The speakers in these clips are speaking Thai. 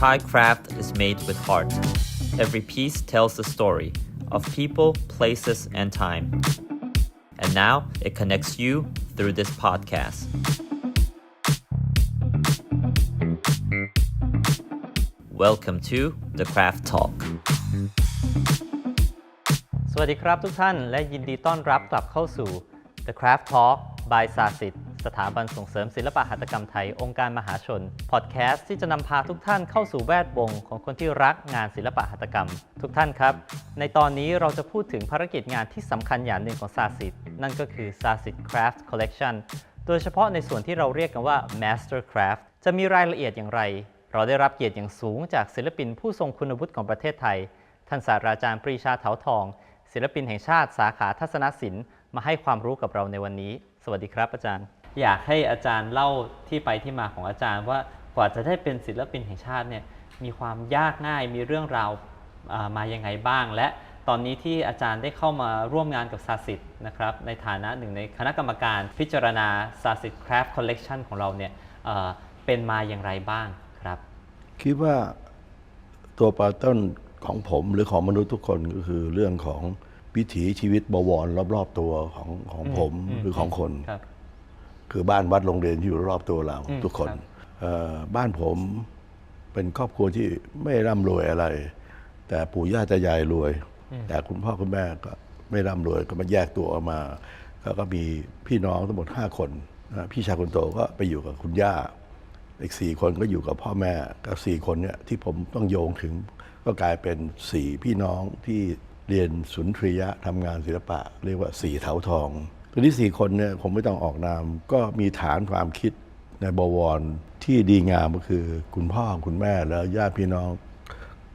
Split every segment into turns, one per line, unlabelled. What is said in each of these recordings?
Thai craft is made with heart. Every piece tells a story of people, places, and time. And now it connects you through this podcast. Welcome to the Craft Talk.
สวัสดีครับทุกท่าน และยินดีต้อนรับกลับเข้าสู่ The Craft Talk by สาสิท สถาบันส่งเสริมศิลปะหัตถกรรมไทย องค์การมหาชน พอดแคสต์ที่จะนำพาทุกท่านเข้าสู่แวดวงของคนที่รักงานศิลปะหัตถกรรม ทุกท่านครับ ในตอนนี้เราจะพูดถึงภารกิจงานที่สำคัญอย่างหนึ่งของสาสิทนั่นก็คือสาสิท Craft Collection โดยเฉพาะในส่วนที่เราเรียกกันว่า Master Craft จะมีรายละเอียดอย่างไร เราได้รับเกียรติอย่างสูงจากศิลปินผู้ทรงคุณวุฒิของประเทศไทย ท่านศาสตราจารย์ปรีชาเถาทอง ศิลปินแห่งชาติสาขาทัศนศิลป์มาให้ความรู้กับเราในวันนี้ สวัสดีครับอาจารย์ อยากให้อาจารย์เล่าที่ไปที่มาของอาจารย์ว่ากว่าจะได้เป็นศิลปินแห่งชาติเนี่ยมีความยากง่ายมีเรื่องราวอ่ามายังไงบ้าง และตอนนี้ที่อาจารย์ได้เข้ามาร่วมงานกับซาสิตนะครับในฐานะหนึ่งในคณะกรรมการพิจารณาซาสิตคราฟต์คอลเลกชันของเราเนี่ยเอ่อเป็นมาอย่างไรบ้างครับ
คิดว่าตัวปลาต้นของผมหรือของมนุษย์ทุกคนก็คือเรื่องของวิถีชีวิตบวรรอบ ๆ ตัวของของผม
อืม
หรือของคน
ครับ
คือบ้านวัดโรงเรียนที่อยู่รอบตัวเรา
อืม
ทุกคน
ครับ
เอ่อบ้านผมเป็นครอบครัวที่ไม่ร่ำรวยอะไร แต่ปู่ย่าตายายรวย แต่คุณพ่อคุณแม่ก็ไม่ร่ำรวยก็มาแยกตัวออกมาแล้วก็มีพี่น้องทั้งหมดห้าคนนะพี่ชายคนโตก็ไปอยู่กับคุณย่าอีกสี่คนก็อยู่กับพ่อแม่กับสี่คนเนี่ยที่ผมต้องโยงถึงก็กลายเป็นสี่พี่น้องที่เรียนสุนทรียะทำงานศิลปะ เรียกว่าสี่เถาทอง ทีนี้สี่คนเนี่ยผมไม่ต้องออกนาม ก็มีฐานความคิดในบวรที่ดีงามก็คือคุณพ่อคุณแม่แล้วญาติพี่น้อง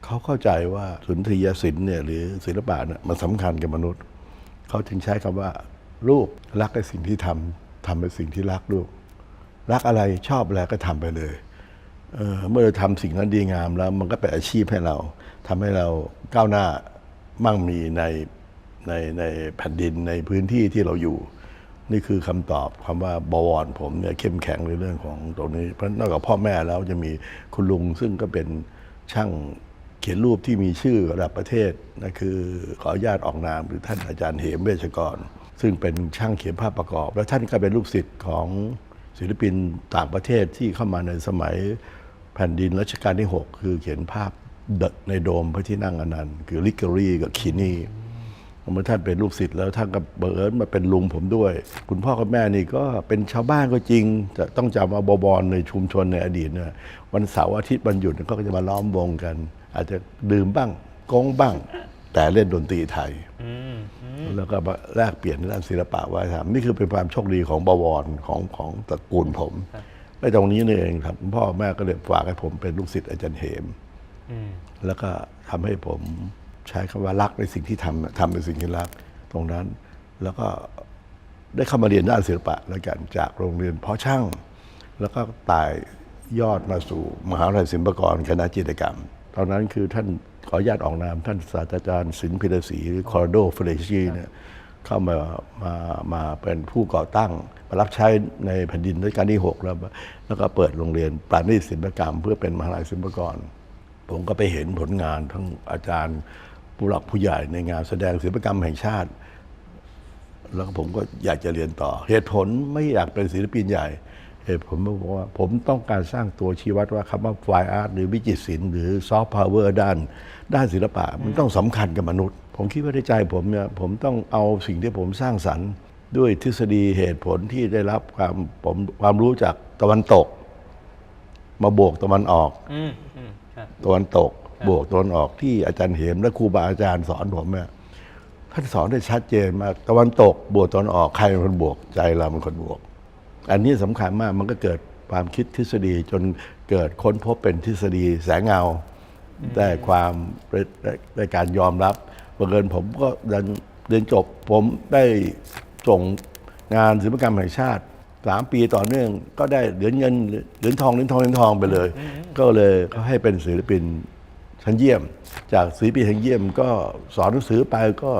เขาเข้าใจว่าสุนทรียศิลป์เนี่ยหรือศิลปะเนี่ยมันสำคัญกับมนุษย์ เขาจึงใช้คำว่าลูกรักในสิ่งที่ทำทำในสิ่งที่รักลูก รักอะไรชอบอะไรก็ทำไปเลยเเมื่อเราทำสิ่งนั้นดีงามแล้ว มันก็เป็นอาชีพให้เราทำให้เราก้าวหน้ามั่งมีใน ในในแผ่นดินในพื้นที่ที่เราอยู่ นี่คือคำตอบคำว่าบวรผมเนี่ยเข้มแข็งในเรื่องของตรงนี้ เพราะนอกจากพ่อแม่แล้วจะมีคุณลุงซึ่งก็เป็นช่างเขียนรูปที่มีชื่อระดับประเทศนะคือขออนุญาตออกนามหรือท่านอาจารย์เหมเวชกร ซึ่งเป็นช่างเขียนภาพประกอบ แล้วท่านก็เป็นลูกศิษย์ของศิลปินต่างประเทศที่เข้ามาในสมัยแผ่นดินรัชกาลที่ 6 คือเขียนภาพในโดมพระที่นั่งอนันต์ คือลิกเกอรี่กับคินี เมื่อท่านเป็นลูกศิษย์แล้วท่านก็เบิญมาเป็นลุงผมด้วย คุณพ่อกับแม่นี่ก็เป็นชาวบ้านก็จริงแต่ต้องจำว่าบบอนในชุมชนในอดีตเนี่ยวันเสาร์อาทิตย์วันหยุดก็จะมาล้อมวงกัน อาจจะดื่มบ้างกงบ้าง แต่เล่นดนตรีไทยแล้วก็มาแลกเปลี่ยนด้านศิลปะวัฒนธรรมนี่คือเป็นความโชคดีของบวรของของตระกูลผมไอ้ตรงนี้นี่เองครับคุณพ่อแม่ก็เลยฝากให้ผมเป็นลูกศิษย์อาจารย์เหมแล้วก็ทำให้ผม ใช้คำว่ารักในสิ่งที่ทำทำในสิ่งที่รักตรงนั้น แล้วก็ได้เข้ามาเรียนด้านศิลปะแล้วกันจากโรงเรียนเพาะช่าง แล้วก็ไต่ยอดมาสู่มหาวิทยาลัยศิลปากรคณะจิตรกรรม ตอนนั้นคือท่านขออนุญาตออกนามท่านศาสตราจารย์สินพิรศรีหรือคอร์โดเฟรชีเนี่ยเข้ามามามาเป็นผู้ก่อตั้งมารับใช้ในแผ่นดินรัชกาลที่ 6 แล้วแล้วก็เปิดโรงเรียนปราณีตศิลปกรรม เพื่อเป็นมหาวิทยาลัยศิลปากร ผมก็ไปเห็นผลงานทั้งอาจารย์ ผู้หลักผู้ใหญ่ในงานแสดงศิลปกรรมแห่งชาติ แล้วก็ผมก็อยากจะเรียนต่อ เหตุผลไม่อยากเป็นศิลปินใหญ่เหตุผลผมบอกว่าผมต้องการสร้างตัวชี้วัดว่าคำว่าไฟอาร์ตหรือวิจิตรศิลป์หรือซอฟต์พาวเวอร์ด้าน ด้านศิลปะ มันต้องสำคัญกับมนุษย์ ผมคิดว่าในใจผมเนี่ยผมต้องเอาสิ่งที่ผมสร้างสรรค์ ด้วยทฤษฎีเหตุผลที่ได้รับความผมความรู้จากตะวันตก มาบวกตะวันออก
อืมอืมครับ
ตะวันตก บวกตะวันออกที่อาจารย์เหม และครูบาอาจารย์สอนผมเนี่ยท่านสอนได้ชัดเจนมากตะวันตกบวกตะวันออกใครเป็นคนบวกใจเราเป็นคนบวก อันนี้สำคัญมากมันก็เกิดความคิดทฤษฎีจนเกิดค้นพบเป็นทฤษฎีแสงเงาได้ความได้ได้การยอมรับบังเอิญผมก็เรียนเรียนจบผมได้ส่งงานศิลปกรรมแห่งชาติสามปีต่อเนื่องก็ได้เหรียญเงินเหรียญทองเหรียญทองเหรียญทองไปเลย ก็เลยเขาให้เป็นศิลปิน ชั้นเยี่ยม จากศิลปินชั้นเยี่ยมก็สอนหนังสือไปก็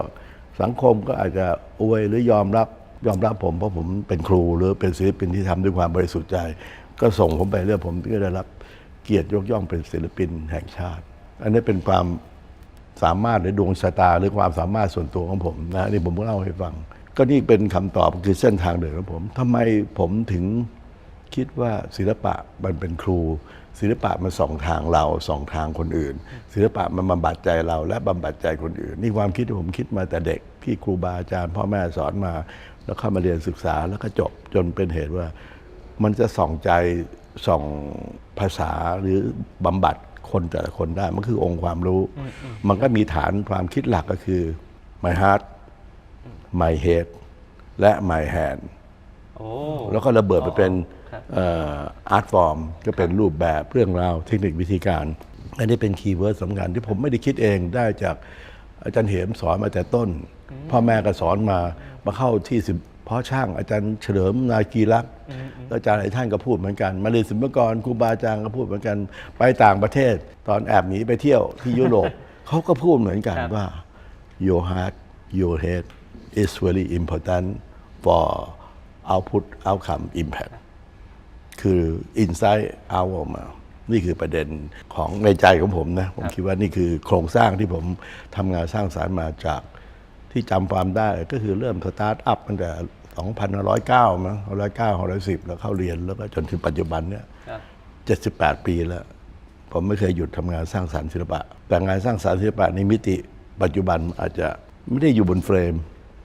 สังคมก็อาจจะอวยหรือยอมรับยอมรับผมเพราะผมเป็นครูหรือเป็นศิลปินที่ทำด้วยความบริสุทธิ์ใจ ก็ส่งผมไปเรื่อยผมก็ได้รับเกียรติยกย่องเป็นศิลปินแห่งชาติ อันนี้เป็นความสามารถหรือดวงชะตาหรือความสามารถส่วนตัวของผมนะนี่ผมเล่าให้ฟัง ก็นี่เป็นคำตอบคือเส้นทางเดินของผมทำไมผมถึง คิดว่าศิลปะมันเป็นครู ศิลปะมันสองทางเราสองทางคนอื่น ศิลปะมันบำบัดใจเราและบำบัดใจคนอื่น นี่ความคิดที่ผมคิดมาแต่เด็กที่ครูบาอาจารย์พ่อแม่สอนมา แล้วเข้ามาเรียนศึกษาแล้วก็จบจนเป็นเหตุว่า มันจะส่องใจส่องภาษาหรือบำบัดคนแต่ละคนได้มันคือองค์ความรู้ มันก็มีฐานความคิดหลักก็คือ my heart my head และ my hand
โอ้
แล้วก็ระเบิดไปเป็น
ครับ
อาร์ตฟอร์มก็เป็นรูปแบบเรื่องราวเทคนิควิธีการ อันนี้เป็นคีย์เวิร์ดสำคัญที่ผมไม่ได้คิดเองได้จากอาจารย์เหมสอนมาแต่ต้น พ่อแม่ก็สอนมามาเข้าที่สิบเพราะช่างอาจารย์เฉลิมนากีรักษ์แล้วอาจารย์หลายท่านก็พูดเหมือนกัน มาเรียนศิลปากรครูบาอาจารย์ก็พูดเหมือนกัน ไปต่างประเทศ ตอนแอบหนีไปเที่ยวที่ยุโรปเขาก็พูดเหมือนกัน
ครับ
ว่า your heart your head is very important for output outcome impact คือ inside out ออกมา นี่คือประเด็นของในใจของผมนะ ผมคิดว่านี่คือโครงสร้างที่ผมทำงานสร้างสารรค์มาจากที่จำความได้ก็คือเริ่มสตาร์ทอัพตั้งแต่2,109มั้ง109 110 แล้วเข้าเรียนแล้วก็จนถึงปัจจุบันเนี่ย
ครับ
78 ปีแล้ว ผมไม่เคยหยุดทำงานสร้างสรรค์ศิลปะ แต่งานสร้างสรรค์ศิลปะในมิติปัจจุบันอาจจะไม่ได้อยู่บนเฟรม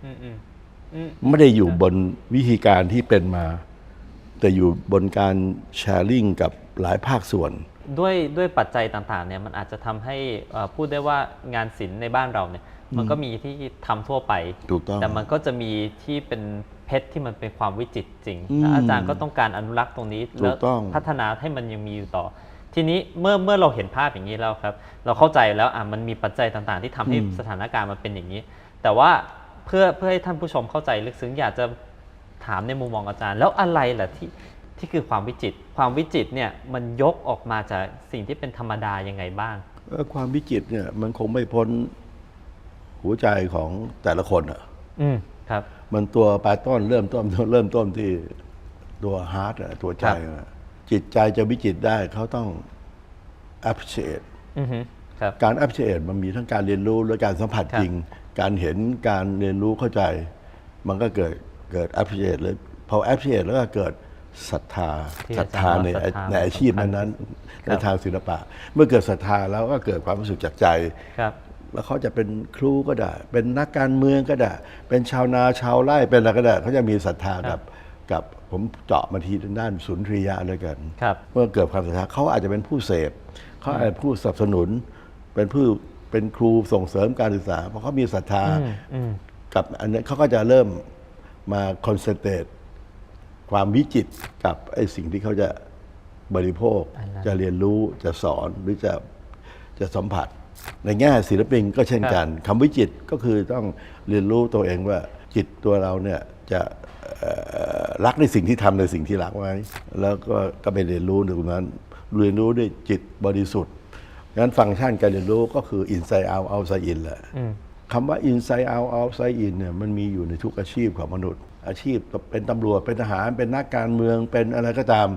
อืมอืมอืม
ไม่ได้อยู่บนวิธีการที่เป็นมา แต่อยู่บนการแชร์ลิงกับหลายภาคส่วน
ด้วยด้วยปัจจัยต่างๆเนี่ยมันอาจจะทำให้เอ่อพูดได้ว่างานศิลป์ในบ้านเราเนี่ยมันก็มีที่ทำทั่วไป
ถูกต้อง
แต่มันก็จะมีที่เป็นเพชรที่มันเป็นความวิจิตรจริง
อืม
และอาจารย์ก็ต้องการอนุรักษ์ตรงนี้
ถู
แล้ว
กต้อง
พัฒนาให้มันยังมีอยู่ต่อ ทีนี้เมื่อเมื่อเราเห็นภาพอย่างนี้แล้วครับ เราเข้าใจแล้วอะมันมีปัจจัยต่างๆ ที่ทำให้สถานการณ์มันเป็นอย่างนี้ แต่ว่าเพื่อเพื่อให้ท่านผู้ชมเข้าใจลึกซึ้งอยากจะ ถามในมุมมองอาจารย์ แล้วอะไรล่ะที่ที่คือความวิจิตรความวิจิตรเนี่ยมันยกออกมาจากสิ่งที่เป็นธรรมดายังไงบ้าง
เอ่อความวิจิตรเนี่ยมันคงไม่พ้นหัวใจของแต่ละคนอะ
อืมครับ
มันตัวปลายต้นเริ่มต้นเริ่มต้นที่ตัวฮาร์ดตัวใจ
ครับ
อะจิตใจจะวิจิตรได้เขาต้อง appreciate
อือฮึครับ
การ appreciate มันมีทั้งการเรียนรู้และการสัมผัส
ครับ
จริง การเห็นการเรียนรู้เข้าใจ มันก็เกิด เกิด appreciate เลยพอ appreciate แล้วก็เกิดศรัทธา
ที่
ศรัทธา
อาจารย์
ใน
ว่าศรัทธา
ในอาชีพ
สำคัญ
นั้น
ที่สุด
ๆ
ค
ใน
รับ
ทางศิลปะ เมื่อเกิดศรัทธาแล้วก็เกิดความรู้สึกจากใจ
ครับ
แล้วเขาจะเป็นครูก็ได้ เป็นนักการเมืองก็ได้ เป็นชาวนาชาวไร่เป็นอะไรก็ได้เขาจะมีศรัทธา
ครั
กับบกับผมเจาะมาทีด้านสุนทรียะด้วยกัน
ครับ
เมื่อเกิดความศรัทธาเขาอาจจะเป็นผู้เสพเขาอาจจะผู้สนับสนุน เป็นผู้เป็นครูส่งเสริมการศึกษาเพราะเขามีศรัทธา
อืมอืม
กับอันนี้เขาก็จะเริ่ม มาคอนเซนเทรตความวิจิตรกับไอ้สิ่งที่เขาจะบริโภค
อันนั้น
จะเรียนรู้จะสอนหรือจะจะสัมผัส ในแง่ศิลปินก็เช่นกันคำวิจิตรก็คือต้องเรียนรู้ตัวเองว่าจิตตัวเราเนี่ยจะเอ่อรักในสิ่งที่ทำในสิ่งที่รักไว้ แล้วก็ก็ไปเรียนรู้ตรงนั้น เรียนรู้ด้วยจิตบริสุทธิ์งั้นฟังก์ชันการเรียนรู้ก็คือ inside out outside in แหละ คำว่า inside out outside in เนี่ยมันมีอยู่ในทุกอาชีพของมนุษย์ อาชีพเป็นตำรวจเป็นทหารเป็นนักการเมืองเป็นอะไรก็ตาม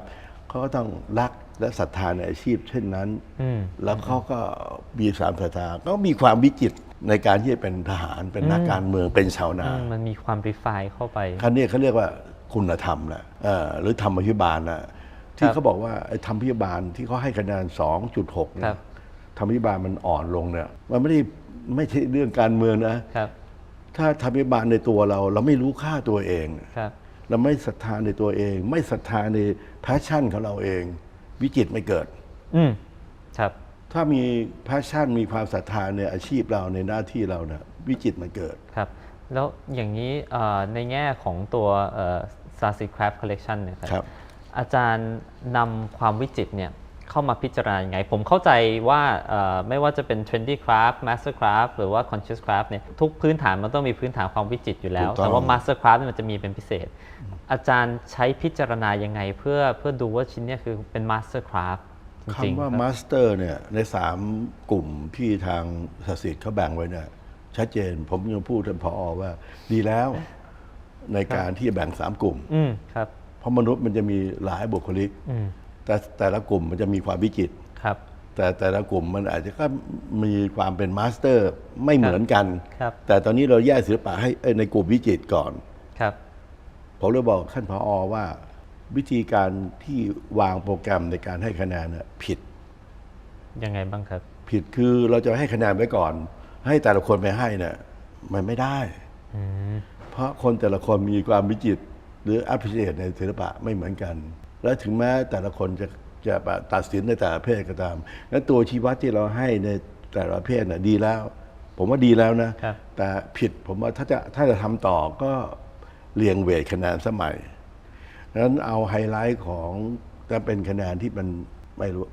เขาก็ต้องรักและศรัทธาในอาชีพ เช่นนั้น
อืม
แล้วเขาก็มีสามศรัทธาก็มีความวิจิตรในการที่จะเป็นทหารเป็นนักการเมืองเป็นชาวนา
อืมมันมีความรีไฟเข้าไป
คันนี้เขาเรียกว่าคุณธรรมนะเอ่อหรือธรรมพิบาลนะที่
ครับ
เขาบอกว่าไอ้ธรรมพิบาลที่เขาให้คะแนน 2.6เนี่
ครั
ย
บ
ธรรมพิบาลมันอ่อนลงเนี่ยมันไม่ได้ ไม่ใช่เรื่องการเมืองนะ
ครับ
ถ้าธรรมพิบาลในตัวเรา เราไม่รู้ค่าตัวเอง
ครับ
เราไม่ศรัทธาในตัวเอง ไม่ศรัทธาในแพชชั่นของเราเอง วิจิตรไม่เกิด
อืมครับ
ถ้ามีแพชชั่นมีความศรัทธาในอาชีพเราในหน้าที่เราเนี่ยวิจิตรมันเกิด
ครับ แล้วอย่างนี้เอ่อในแง่ของตัวซาซิคราฟคอลเลกชันเนี่ยครับ
ครับ
อาจารย์นำความวิจิตรเนี่ย เข้ามาพิจารณายังไง ผมเข้าใจว่าเอ่อไม่ว่าจะเป็น trendy craft master craft หรือว่า conscious craft เนี่ยทุกพื้นฐานมันต้องมีพื้นฐานความวิจิตรอยู่แล้ว
ถูกต้อง
แต่ว่า master craft เนี่ยมันจะมีเป็นพิเศษ อาจารย์ใช้พิจารณายังไง เพื่อเพื่อดูว่าชิ้นเนี้คือเป็น master craft จริง
คำว่า
ๆ
มาสเตอร์เนี่ยในสามกลุ่มที่ทางศาสิทธิ์เขาแบ่งไว้เนี่ยชัดเจนผมยังพูดท่านพอว่า ดีแล้วในการที่จะแบ่งสามกลุ่ม
อืมครับ
เพราะมนุษย์มันจะมีหลายบุคลิก
อืม
แต่แต่ละกลุ่มมันจะมีความวิจิตร
ครับ
แต่แต่ละกลุ่มมันอาจจะก็มีความเป็นมาสเตอร์ไม่เหมือนกัน
ครับ
แต่ตอนนี้เราแยกศิลปะให้เอ้ยในกลุ่มวิจิตรก่อน
ครับ
ผมเลยบอกท่านผออว่า วิธีการที่วางโปรแกรมในการให้คะแนนเนี่ยผิด
ยังไงบ้างครับ
ผิดคือเราจะให้คะแนนไว้ก่อน ให้แต่ละคนไปให้เนี่ยมันไม่ได้
อืม
เพราะคนแต่ละคนมีความวิจิตรหรืออัพเ c ในศิลปะไม่เหมือนกัน และถึงแม้แต่ละคนจะจะตัดสินในแต่ละเพศก็ตามและตัวชี้วัดที่เราให้ในแต่ละเพศน่ะดีแล้ว ผมว่าดีแล้วนะ
ครับ
แต่ผิดผมว่าถ้าจะถ้าจะทำต่อก็เรียงเวทคะแนนสมัยนั้นเอาไฮไลท์ของจะเป็นคะแนนที่มันไม่รู้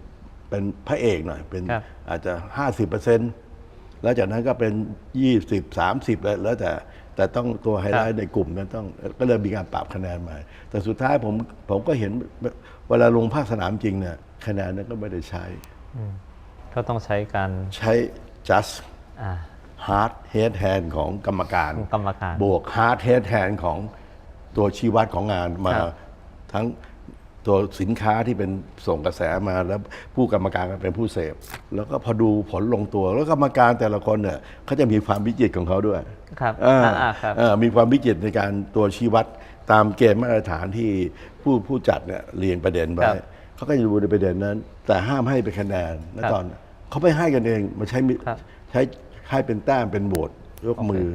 เป็นพระเอกหน่อย เป็น
ครับ
อาจจะห้าสิบเปอร์เซ็นต์แล้วจากนั้นก็เป็นยี่สิบสามสิบแล้วแต่ แต่ต้องตัวไฮไลท์ในกลุ่มนั้นต้องก็เลยมีการปรับคะแนนใหม่แต่สุดท้ายผมผมก็เห็นเวลาลงภาคสนามจริงเนี่ยคะแนนนั้นก็ไม่ได้ใช้
ก็ต้องใช้การ
ใช้ just
อ่า
hard head hand ของกรรมการ
ของกรรมการ
บวก hard head hand ของตัวชี้วัดของงานมา
ครับ
ทั้ง ตัวสินค้าที่เป็นส่งกระแสมาแล้วผู้กรรมการก็เป็นผู้เสพ แล้วก็พอดูผลลงตัวแล้วกรรมการแต่ละคนเนี่ยเขาจะมีความวิจิตรของเขาด้วย
ครับ
อ่า
อ่าอ่าครับ
เอ่อมีความวิจิตรในการตัวชี้วัดตามเกณฑ์มาตรฐานที่ผู้ผู้จัดเนี่ยเรียงประเด็นไว้
ครับ
เขาก็จะดูในประเด็นนั้น แต่ห้ามให้เป็นคะแนนแล้ว
ครับ
ตอนเขาไม่ให้กันเองมาใช้มิ
ครับ
ใช้ให้เป็นแต้มเป็นโบทยกมือ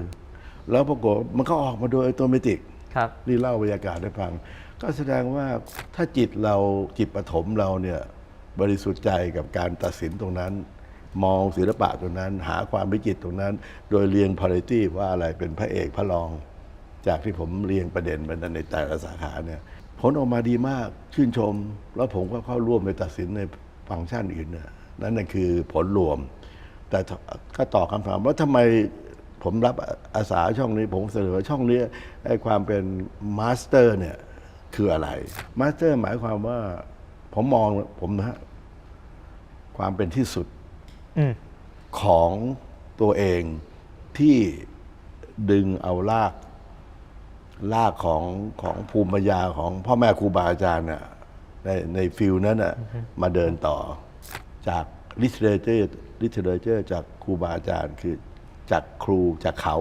แล้วปรากฏมันก็ออกมาโดยอัตโนมัติ
ครับ
นี่เล่าบรรยากาศให้ฟัง ก็แสดงว่าถ้าจิตเราจิตปฐมเราเนี่ยบริสุทธิ์ใจกับการตัดสินตรงนั้น มองศิลปะตรงนั้น หาความวิจิตตรงนั้น โดยเรียงพาริตี้ว่าอะไรเป็นพระเอกพระรอง จากที่ผมเรียงประเด็นไปในแต่ละสาขาเนี่ยผลออกมาดีมากชื่นชม แล้วผมก็เข้าร่วมในตัดสินในฟังก์ชันอื่นเนี่ยนั่นน่ะคือผลรวม แต่ก็ตอบคำถามว่าทำไมผมรับอาสาช่องนี้ ผมเสนอช่องนี้ไอ้ความเป็นมาสเตอร์เนี่ย คืออะไรมาสเตอร์หมายความว่า ผมมองผมนะฮะความเป็นที่สุด
อืม
ของตัวเองที่ดึงเอารากรากของของภูมิปัญญาของพ่อแม่ครูบาอาจารย์น่ะในในฟิลนั้นน่ะมาเดินต่อจาก literature literature จากครูบาอาจารย์ คือจากครูจากเขา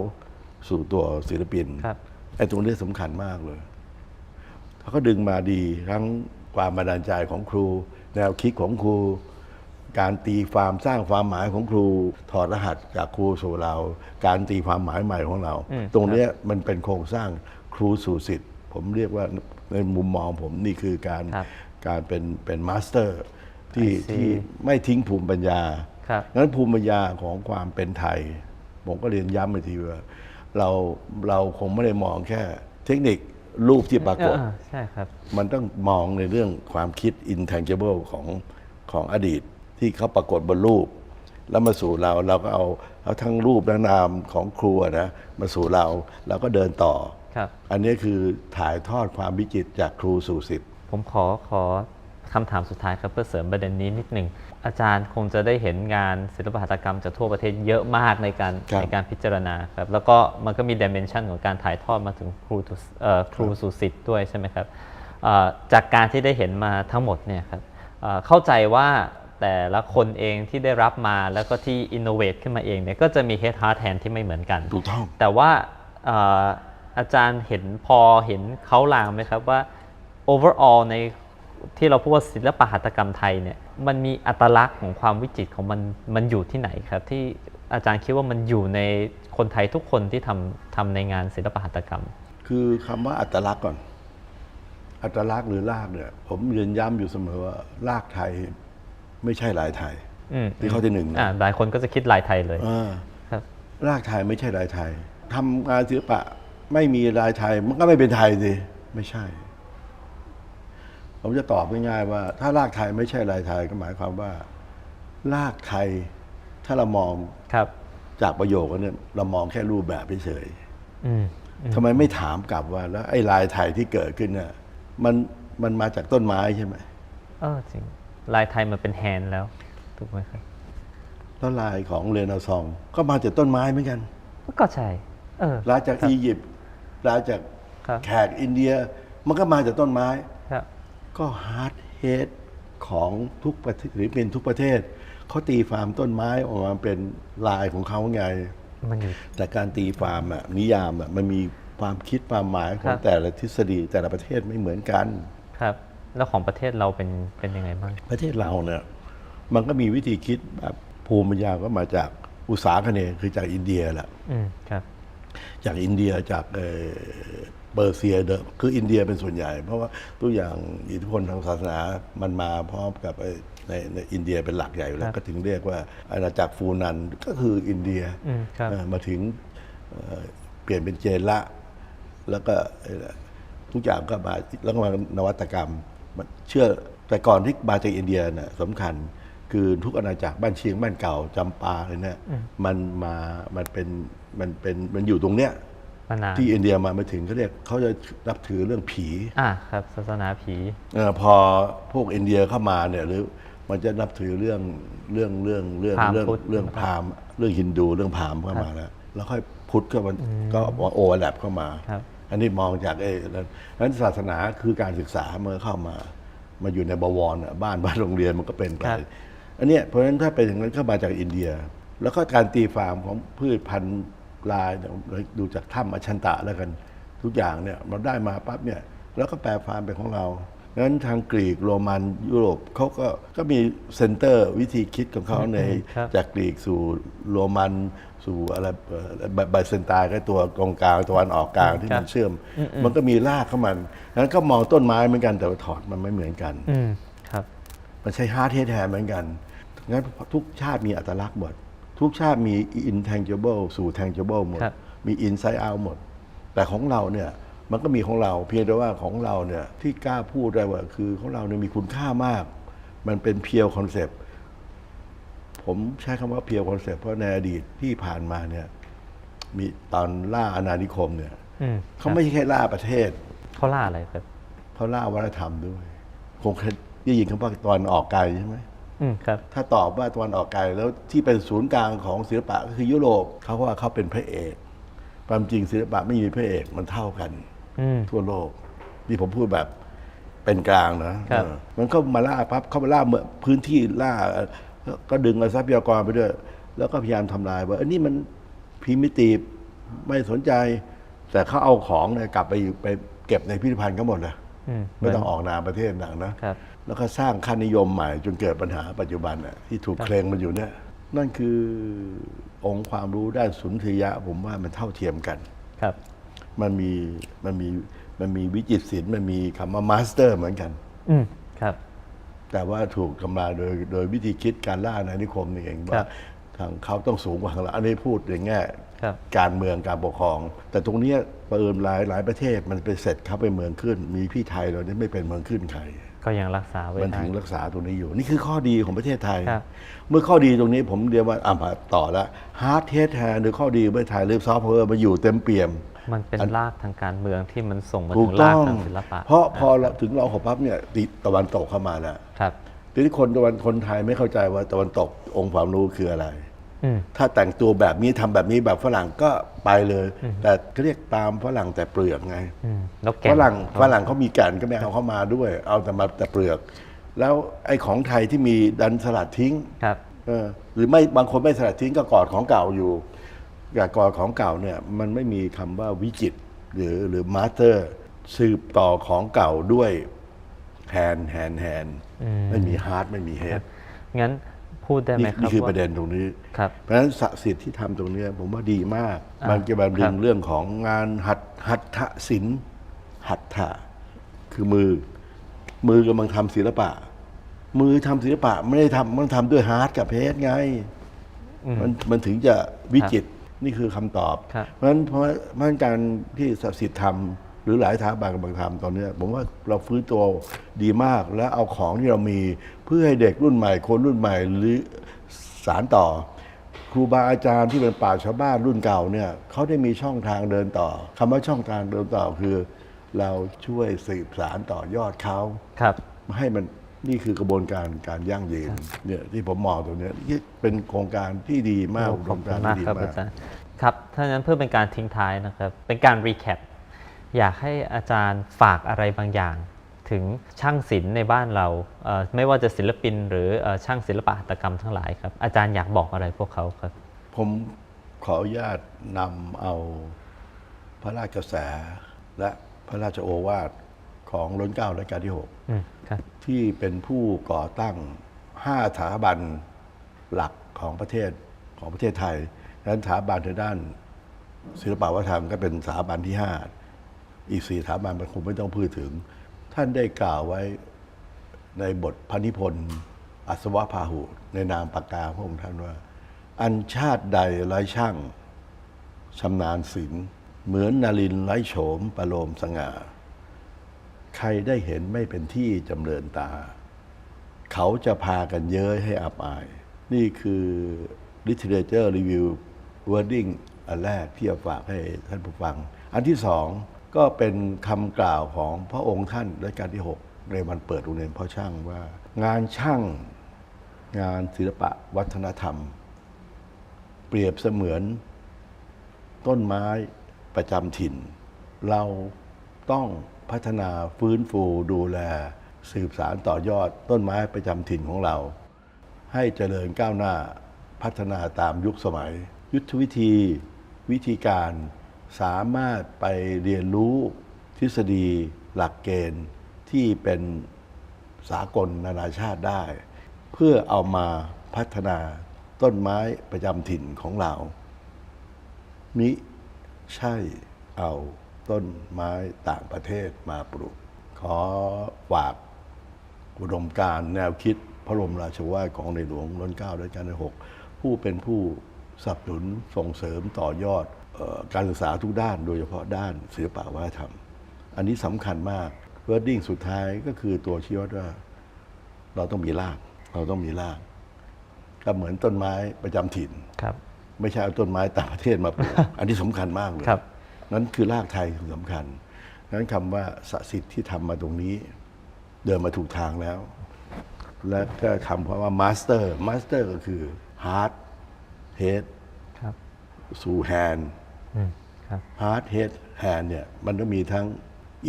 สู่ตัวศิลปิน
ครับ
ไอ้ตรงนี้สำคัญมากเลย เขาก็ดึงมาดีทั้งความบันดาลใจของครู แนวคิดของครู การตีความสร้างความหมายของครู ถอดรหัสจากครูสู่เรา การตีความหมายใหม่ของเรา
อืม
ตรงเนี้ยมันเป็นโครงสร้างครูสู่สิทธิ์ผมเรียกว่าในมุมมองผมนี่คือการ
ครับ
การเป็นเป็นมาสเตอร์ที่
I see
ที่ไม่ทิ้งภูมิปัญญา
ครับ
นั้นภูมิปัญญาของความเป็นไทย ผมก็เรียนย้ำไปทีว่าเราเราคงไม่ได้มองแค่เทคนิค รูปที่ปรากฏ
เออใช่ครับ
มันต้องมองในเรื่องความคิด intangible ของของอดีตที่เขาปรากฏบนรูป แล้วมาสู่เราเราก็เอาเอาทั้งรูปและนามของครูอะนะมาสู่เราเราก็เดินต่อ
ครับ
อันนี้คือถ่ายทอดความวิจิตรจากครูสู่ศิษย์
ผมขอขอคำถามสุดท้ายครับเพื่อเสริมประเด็นนี้นิดหนึ่ง อาจารย์คงจะได้เห็นงานศิลปหัตถกรรมจากทั่วประเทศเยอะมากในการ
ครับ
ในการพิจารณาครับแล้วก็มันก็มีดิเมนชันของการถ่ายทอดมาถึงครู to- เอ่อครูสู่ศิษย์ด้วยใช่ไหมครับเอ่อจากการที่ได้เห็นมาทั้งหมดเนี่ยครับเอ่อเข้าใจว่าแต่ละคนเองที่ได้รับมาแล้วก็ที่อินโนเวทขึ้นมาเองเนี่ยก็จะมี head heart hand ที่ไม่เหมือนกัน
ถูกต้อง
แต่ว่าเอ่ออาจารย์เห็นพอเห็นเขาลางไหมครับว่า overall ในที่เราพูดว่าศิลปหัตถกรรมไทยเนี่ย มันมีอัตลักษณ์ของความวิจิตรของมันมันอยู่ที่ไหนครับ ที่อาจารย์คิดว่ามันอยู่ในคนไทยทุกคนที่ทำทำในงานศิลปหัตถกรรม
คือคำว่าอัตลักษณ์ก่อน อัตลักษณ์หรือรากเนี่ย ผมยืนย้ำอยู่เสมอว่ารากไทยไม่ใช่ลายไทย
อืม
ที่ข้อที่หนึ่งนะ
อ่าหลายคนก็จะคิดลายไทยเลย
อ่า
ครับ
รากไทยไม่ใช่ลายไทยทำงานศิลปะไม่มีลายไทยมันก็ไม่เป็นไทยสิไม่ใช่ ผมจะตอบง่ายๆว่า ถ้ารากไทยไม่ใช่ลายไทยก็หมายความว่า รากไทยถ้าเรามอง
ครับ
จากประโยคนั้นเนี่ยเรามองแค่รูปแบบเฉย
อืม
ๆทำไมไม่ถามกลับว่า แล้วไอ้ลายไทยที่เกิดขึ้นเนี่ยมันมันมาจากต้นไม้ใช่ไหม
เออจริงลายไทยมันเป็นแฮนด์แล้วถูกไหมครับ
แล้วลายของเรเนซองส์ก็มาจากต้นไม้เหมือนกัน
ก็ใช่เออ
ลายจากอียิปต์ลายจาก
ครับ
แขกอินเดีย มันก็มาจากต้นไม้
ครับ
ก็ฮาร์ดเฮดของทุกประเทศศิลปินทุกประเทศเขาตีฟาร์มต้นไม้ออกมาเป็นลายของเขาไง
มันอยู่
แต่การตีฟาร์มอะนิยามอะมันมีความคิดความหมายขอ
ครั
ง
บ
แต่ละทฤษฎีแต่ละประเทศไม่เหมือนกัน
ครับ แล้วของประเทศเราเป็นเป็นยังไงบ้าง
ประเทศเราเนี่ยมันก็มีวิธีคิดแบบภูมิปัญญาก็มาจากอุตสาคเนย์คือจากอินเดียแหละ
อืมครับ
จากอินเดียจากเอ่อ เปอร์เซียเดิมคืออินเดียเป็นส่วนใหญ่ เพราะว่าตัวอย่างอิทธิพลทางศาสนามันมาพร้อมกับไอ้ในในอินเดียเป็นหลักใหญ่อยู่แล้
ครั
ว
บ
ก็ถึงเรียกว่าอาณาจักรฟูนันก็คืออินเดีย
อืมครับ
เอ่อมาถึงเอ่อเปลี่ยนเป็นเจนละ แล้วก็เอ่อทุกอย่างก็มาแล้วก็มานวัตกรรมมันเชื่อแต่ก่อนที่มาจากอินเดียน่ะสำคัญคือทุกอาณาจักรบ้านเชียงบ้านเก่าจำปาอะไรเนี่ยมันมามันเป็นมันเป็นมันอยู่ตรงเนี้ย
มานาน
ที่อินเดียมาไม่ถึงเขาเรียกเขาจะนับถือเรื่องผี
อ่าครับ ศาสนาผี
เออพอพวกอินเดียเข้ามาเนี่ยหรือมันจะนับถือเรื่องเรื่องเรื่องเรื่อง
พราหมณ์
เรื่อง
พุทธ
เรื่องพราหมณ์เรื่องฮินดูเรื่องพราหมณ์เข้ามาแล้วแล้วค่อยพุทธก็มันก็มาโอเวอร์แลปเข้ามา
ครับ
อันนี้มองจากไอ้นั้นนั้นศาสนาคือการศึกษาเมื่อเข้ามา มาอยู่ในบวรน่ะบ้านบ้านโรงเรียนมันก็เป็นไป
ครับ
อันเนี้ยเพราะฉะนั้นถ้าเป็นอย่างนั้นก็มาจากอินเดีย แล้วก็การตีฟาร์มของพืชพันธุ์ ลายเนี่ยดูจากถ้ำอชันตะแล้วกัน ทุกอย่างเนี่ยเราได้มาปั๊บเนี่ยแล้วก็แปลฟาร์มเป็นของเรางั้นทางกรีกโรมันยุโรปเขาก็ก็มีเซนเตอร์วิธีคิดของเขาใน
ครับ
จากกรีกสู่โรมันสู่อะไรไบเซนไตายก็ตัวตรงกลางตะวันออกกลางที่
ครั
มั
บ
นเชื่อม มันก็มีรากเข้ามันนั้นก็มองต้นไม้เหมือนกันแต่ว่าถอดมันไม่เหมือนกัน
อืมครับ
มันใช้ฮาร์ดแท้ๆเหมือนกันงั้นทุกชาติมีอัตลักษณ์หมด ทุกชาติมี intangible สู่ tangible หมด
ครับ
มี inside out หมด แต่ของเราเนี่ยมันก็มีของเรา เพียงแต่ว่าของเราเนี่ยที่กล้าพูดได้ว่าคือของเราเนี่ยมีคุณค่ามาก มันเป็นเพียวคอนเซปต์ผมใช้คำว่าเพียวคอนเซปต์เพราะในอดีตที่ผ่านมาเนี่ยมีตอนล่าอาณานิคมเนี่ย
อืม
เขาไม่ใช่แค่ล่าประเทศ
เขาล่าอะไรครับ
เขาล่าวัฒนธรรมด้วย คงเคยได้ยินคำว่าตอนออกไกลใช่ไหม
อืม ครับ
ถ้าตอบว่าตะวันออกไกลแล้วที่เป็นศูนย์กลางของศิลปะก็คือยุโรปเขาก็ว่าเขาเป็นพระเอกความจริงศิลปะไม่มีพระเอกมันเท่ากัน
อืม
ทั่วโลกนี่ผมพูดแบบเป็นกลางนะครับเออมันก็มาล่าปั๊บเข้ามาล่าเมืองพื้นที่ล่า ก็ดึงเอาทรัพยากรไปด้วย แล้วก็พยายามทำลายว่าอันนี้มันพิมิตีไม่สนใจ แต่เขาเอาของเนี่ยกลับไปอยู่ไปเก็บในพิพิธภัณฑ์เขาหมดเลย
อืม
ไม่ต้องออกนามประเทศหนังนะ
ครับ
แล้วก็สร้างค่านิยมใหม่จนเกิดปัญหาปัจจุบันน่ะที่ถูกเคลงมันอยู่เนี่ย นั่นคือองค์ความรู้ด้านสุนทรียะ ผมว่ามันเท่าเทียมกัน
ครับ
มันมีมันมีมันมีวิจิตรศิลป์มันมีคำว่ามาสเตอร์เหมือนกัน
อืมครับ
แต่ว่าถูกทำลายโดยโดยวิธีคิดการล่าในนิคมนี่เอง
ครั
ว่า
บ
ทางเขาต้องสูงกว่าทางเราอันนี้พูดในแง่
ครับ
การเมืองการปกครอง แต่ตรงเนี้ยประเอิญหลายหลายประเทศมันไปเสร็จเขาไปเมืองขึ้น มีพี่ไทยเราเนี่ยไม่เป็นเมืองขึ้นใคร
ก็ยังรักษาไว้
มัน
ได้
ถึงรักษาตรงนี้อยู่ นี่คือข้อดีของประเทศไทย
ครับ
เมื่อข้อดีตรงนี้ผมเรียกว่าอ่าต่อแล้วฮาร์ดเทสแทนหรือข้อดีของประเทศไทยหรือซอฟต์แวร์มาอยู่เต็มเปี่ยม
มันเป็นรากทางการเมืองที่มันส่งมา
ถู
ถึ
ก
งราก
ต้อง
ทางศิลปะ
เพราะพอเราถึงเราหกปั๊บเนี่ยติตะวันตกเข้ามาแล้ว
ครับ
ทีนี้คนตะวันคนไทยไม่เข้าใจว่าตะวันตกองค์ความรู้คืออะไร
อืม
ถ้าแต่งตัวแบบนี้ทำแบบนี้แบบฝรั่งก็ไปเลย แต่เขาเรียกตามฝรั่งแต่เปลือกไง
อืมแล้วแก
ฝ
น
รั่งฝรั่งเขามีแก่นก็ไม่เอาเข้ามาด้วย เอาแต่มาแต่เปลือก แล้วไอ้ของไทยที่มีดันสลัดทิ้ง
ครับ
เออหรือไม่บางคนไม่สลัดทิ้งก็กอดของเก่าอยู่อยากกอดของเก่าเนี่ยมันไม่มีคำว่าวิจิตรหรือหรือมาสเตอร์สืบต่อของเก่าด้วยแฮนแฮนแฮนไม่มีฮาร์ดไม่มีเฮด
งั้น พูดได้ไหม
นี่
ครับ
นี่คือ
ว่า
ประเด็นตรงนี้
ครับ
เพราะฉะนั้นศักดิ์สิทธิ์ที่ทำตรงเนี้ยผมว่าดีมาก
อ่า
มันจะแบบดึ
ครั
ง
บ
เรื่องของงานหัตหัตถศิลป์หัตถะคือมือ มือกำลังทำศิลปะ มือทำศิลปะไม่ได้ทำมันทำด้วยฮาร์ดกับเพสไงมันมันถึงจะวิจิตรนี่คือคำตอบ
ครับ
เพราะฉะนั้นเพราะเพราะฉะนั้นการที่ศักดิ์สิทธิ์ทำ หรือหลายสถาบันกำลังทำตอนเนี้ยผมว่าเราฟื้นตัวดีมากและเอาของที่เรามีเพื่อให้เด็กรุ่นใหม่ คนรุ่นใหม่หรือสารต่อ ครูบาอาจารย์ที่เป็นป่าชชาวบ้านรุ่นเก่าเนี่ยเขาได้มีช่องทางเดินต่อคำว่าช่องทางเดินต่อคือ เราช่วยสืบสารต่อยอดเขา
ครับ
ให้มันนี่คือกระบวนการการยั่งยืนเนี่ยที่ผมมองตรงเนี้ยนี่เป็นโครงการที่ดีมาก
โอ้ขอบ
โค
คุ
รง
ณ
การ
มาก
ที่ดี
ครับ
มา
อากจารย์ครับถ้างั้นเพื่อเป็นการทิ้งท้ายนะครับ เป็นการรีแคป อยากให้อาจารย์ฝากอะไรบางอย่าง ถึงช่างศิลป์ในบ้านเราเอ่อไม่ว่าจะศิลปิน หรือเอ่อช่างศิลปะหัตถกรรมทั้งหลายครับ อาจารย์อยากบอกอะไรพวกเขาครับ
ผมขออนุญาตนำเอาพระราชกระแส และพระราชโอวาทของล้นเกล้ารัชกาลที่
อืมครับ
6ที่เป็นผู้ก่อตั้ง5สถาบันหลักของประเทศของประเทศไทยดังนั้นสถาบันในด้านศิลปวัฒนธรรมก็เป็นสถาบันที่5 อีกสี่สถาบันมันคงไม่ต้องพูดถึง ท่านได้กล่าวไว้ในบทพระนิพนธ์อัศวพาหุ ในนามปากกาพระองค์ท่านว่า อันชาติใดไร้ช่างชำนาญศิลป์เหมือนนารินไร้โฉมประโลมสง่า ใครได้เห็นไม่เป็นที่จำเริญตา เขาจะพากันเย้ยให้อับอาย นี่คือ literature review wording อันแรกที่จะฝากให้ท่านผู้ฟัง อันที่สอง ก็เป็นคำกล่าวของพระองค์ท่านรัชกาลที่ 6 ในวันเปิดโรงเรียนพ่อช่างว่า งานช่างงานศิลปะวัฒนธรรม เปรียบเสมือน ต้นไม้ประจำถิ่น เราต้องพัฒนาฟื้นฟูดูแล สืบสารต่อยอดต้นไม้ประจำถิ่นของเรา ให้เจริญก้าวหน้าพัฒนาตามยุคสมัย ยุทธวิธี วิธีการ สามารถไปเรียนรู้ทฤษฎีหลักเกณฑ์ที่เป็นสากลนานาชาติได้ เพื่อเอามาพัฒนาต้นไม้ประจำถิ่นของเรา มิใช่เอาต้นไม้ต่างประเทศมาปลูก ขอฝากอุดมการแนวคิดพระบรมราชวาทของในหลวงรัชกาลรัชกาลที่หกผู้เป็นผู้สนับสนุนส่งเสริมต่อยอด การศึกษาทุกด้านโดยเฉพาะด้านศิลปะวัฒนธรรม อันนี้สำคัญมากเวิร์ดดิ้งสุดท้ายก็คือตัวชี้วัดว่าเราต้องมีราก เราต้องมีราก ก็เหมือนต้นไม้ประจำถิ่น
ครับ
ไม่ใช่เอาต้นไม้ต่างประเทศมาปลูกอันนี้สำคัญมากเลย
ครับ
นั้นคือรากไทยคือสำคัญนั้นคำว่าสสิทธิ์ที่ทำมาตรงนี้ เดินมาถูกทางแล้ว และก็คำเพราะว่ามาสเตอร์มาสเตอร์ก็คือฮาร์ดเฮด
ครับ
สู่แฮน
อืมครับ
ฮาร์ด เฮดแฮนเนี่ยมันก็มีทั้ง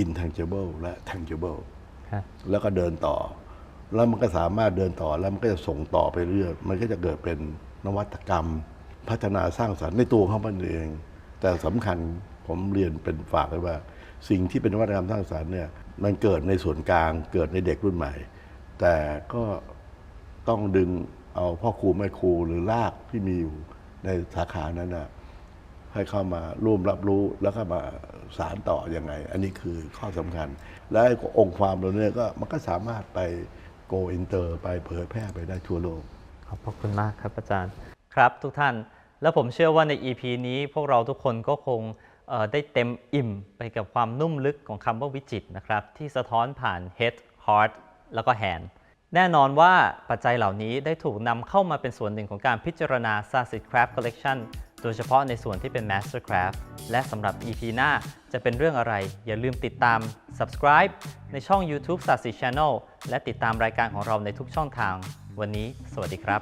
intangible และ tangible
ครับ
แล้วก็เดินต่อ แล้วมันก็สามารถเดินต่อแล้วมันก็จะส่งต่อไปเรื่อยมันก็จะเกิดเป็นนวัตกรรม พัฒนาสร้างสรรค์ในตัวของมันเอง แต่สำคัญผมเรียนเป็นฝากเลยว่า สิ่งที่เป็นนวัตกรรมสร้างสรรค์เนี่ยมันเกิดในส่วนกลางเกิดในเด็กรุ่นใหม่ แต่ก็ต้องดึงเอาพ่อครูแม่ครูหรือรากที่มีอยู่ในสาขานั้นนะ ให้เข้ามาร่วมรับรู้แล้วก็มาสารต่ออยังไง อันนี้คือข้อสำคัญ และองค์ความเราเนี่ยก็มันก็สามารถไปโกอินเตอร์ไปเผยแพร่ไปได้ทั่วโลก
ขอบพระคุณมากครับอาจารย์ ครับทุกท่านแล้วผมเชื่อว่าใน EP นี้พวกเราทุกคนก็คงได้เต็มอิ่มไปกับความนุ่มลึกของคำว่าวิจิตนะครับ ที่สะท้อนผ่าน head heart แล้วก็ hand แน่นอนว่าปัจจัยเหล่านี้ได้ถูกนำเข้ามาเป็นส่วนหนึ่งของการพิจารณา s a s i t Craft Collection โดยเฉพาะในส่วนที่เป็น Master Craft และสำหรับ EP หน้าจะเป็นเรื่องอะไร อย่าลืมติดตาม subscribe ในช่อง YouTube s a s i Channel และติดตามรายการของเราในทุกช่องทาง วันนี้ สวัสดีครับ